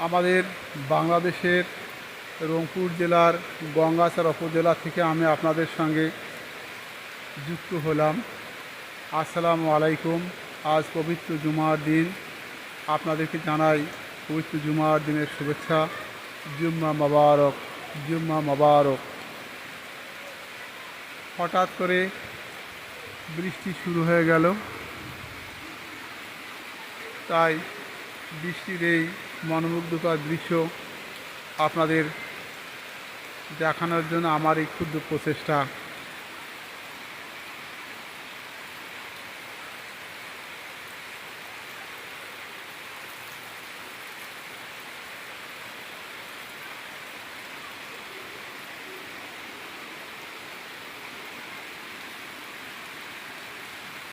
আমাদের বাংলাদেশের রংপুর জেলার গঙ্গাচড়া উপজেলা থেকে আমি আপনাদের সঙ্গে যুক্ত হলাম। আসসালামু আলাইকুম। আজ পবিত্র জুমার দিন। আপনাদেরকে জানাই পবিত্র জুমার দিনের শুভেচ্ছা। জুম্মা মোবারক জুম্মা মোবারক। হঠাৎ করে বৃষ্টি শুরু হয়ে গেল। তাই বৃষ্টির এই মনোমুগ্ধকর দৃশ্য আপনাদের দেখানোর জন্য আমার এই ক্ষুদ্র প্রচেষ্টা।